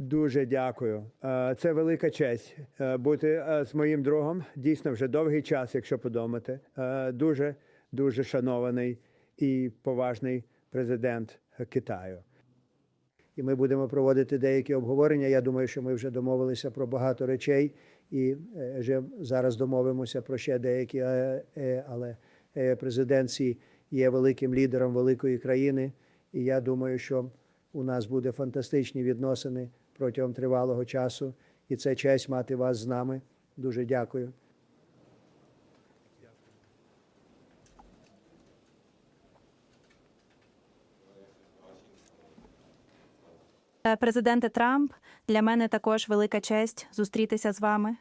Дуже дякую. Е, Це велика честь е, бути е, з моїм другом. Дійсно, вже довгий час, якщо подумати. Дуже дуже шанований і поважний президент Китаю. І ми будемо проводити деякі обговорення. Я думаю, що ми вже домовилися про багато речей, і вже зараз домовимося про ще деякі. Але президент Сі є великим лідером великої країни, і я думаю, що у нас буде фантастичні відносини протягом тривалого часу. І це честь мати вас з нами. Дуже дякую. Е, Президенте Трамп, для мене також велика честь зустрітися з вами.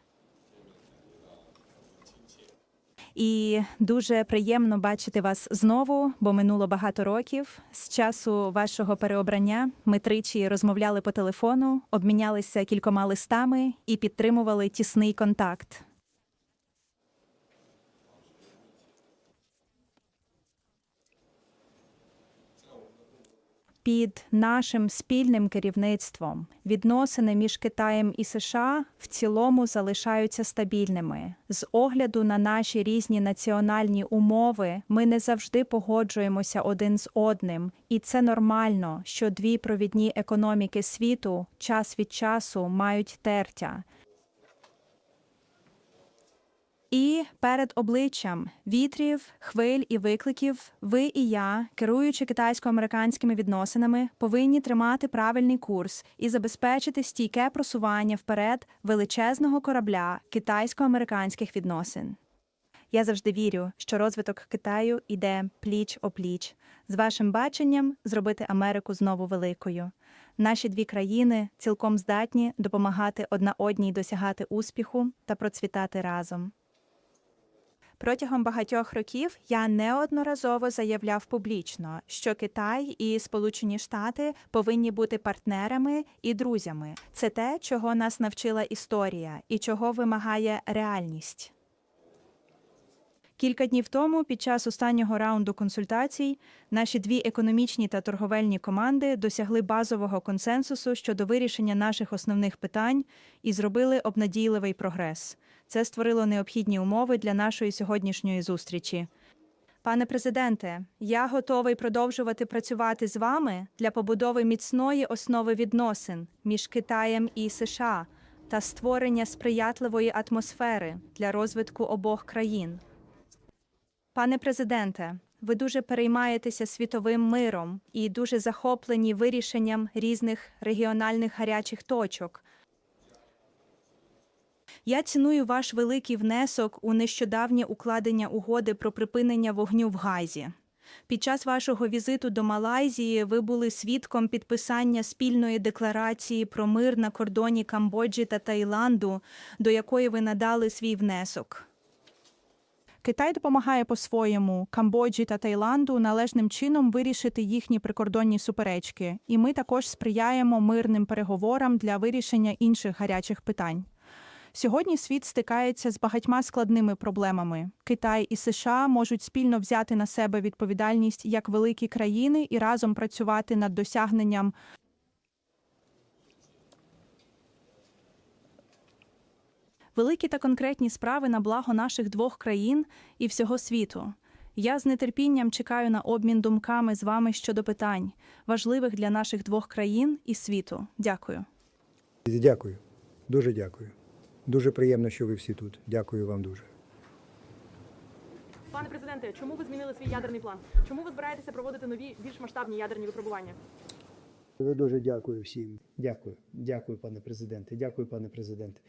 І дуже приємно бачити вас знову, бо минуло багато років. З часу вашого переобрання ми тричі розмовляли по телефону, обмінялися кількома листами і підтримували тісний контакт. Під нашим спільним керівництвом відносини між Китаєм і США в цілому залишаються стабільними. З огляду на наші різні національні умови, ми не завжди погоджуємося один з одним, і це нормально, що дві провідні економіки світу час від часу мають тертя. І перед обличчям вітрів, хвиль і викликів, ви і я, керуючи китайсько-американськими відносинами, повинні тримати правильний курс і забезпечити стійке просування вперед величезного корабля китайсько-американських відносин. Я завжди вірю, що розвиток Китаю йде пліч опліч з вашим баченням зробити Америку знову великою. Наші дві країни цілком здатні допомагати одна одній досягати успіху та процвітати разом. Протягом багатьох років я неодноразово заявляв публічно, що Китай і Сполучені Штати повинні бути партнерами і друзями. Це те, чого нас навчила історія і чого вимагає реальність. Кілька днів тому, під час останнього раунду консультацій, наші дві економічні та торговельні команди досягли базового консенсусу щодо вирішення наших основних питань і зробили обнадійливий прогрес. Це створило необхідні умови для нашої сьогоднішньої зустрічі. Пане президенте, я готовий продовжувати працювати з вами для побудови міцної основи відносин між Китаєм і США та створення сприятливої атмосфери для розвитку обох країн. Пане президенте, ви дуже переймаєтеся світовим миром і дуже захоплені вирішенням різних регіональних гарячих точок. Я ціную ваш великий внесок у нещодавнє укладення угоди про припинення вогню в Газі. Під час вашого візиту до Малайзії ви були свідком підписання спільної декларації про мир на кордоні Камбоджі та Таїланду, до якої ви надали свій внесок. Китай допомагає по-своєму Камбоджі та Таїланду належним чином вирішити їхні прикордонні суперечки, і ми також сприяємо мирним переговорам для вирішення інших гарячих питань. Сьогодні світ стикається з багатьма складними проблемами. Китай і США можуть спільно взяти на себе відповідальність як великі країни і разом працювати над досягненням великі та конкретні справи на благо наших двох країн і всього світу. Я з нетерпінням чекаю на обмін думками з вами щодо питань, важливих для наших двох країн і світу. Дякую. Дякую. Дуже дякую. Дуже приємно, що ви всі тут. Дякую вам дуже. Пане президенте, чому ви змінили свій ядерний план? Чому ви збираєтеся проводити нові більш масштабні ядерні випробування? Дуже дякую всім. Дякую. Дякую, пане президенте. Дякую, пане президенте.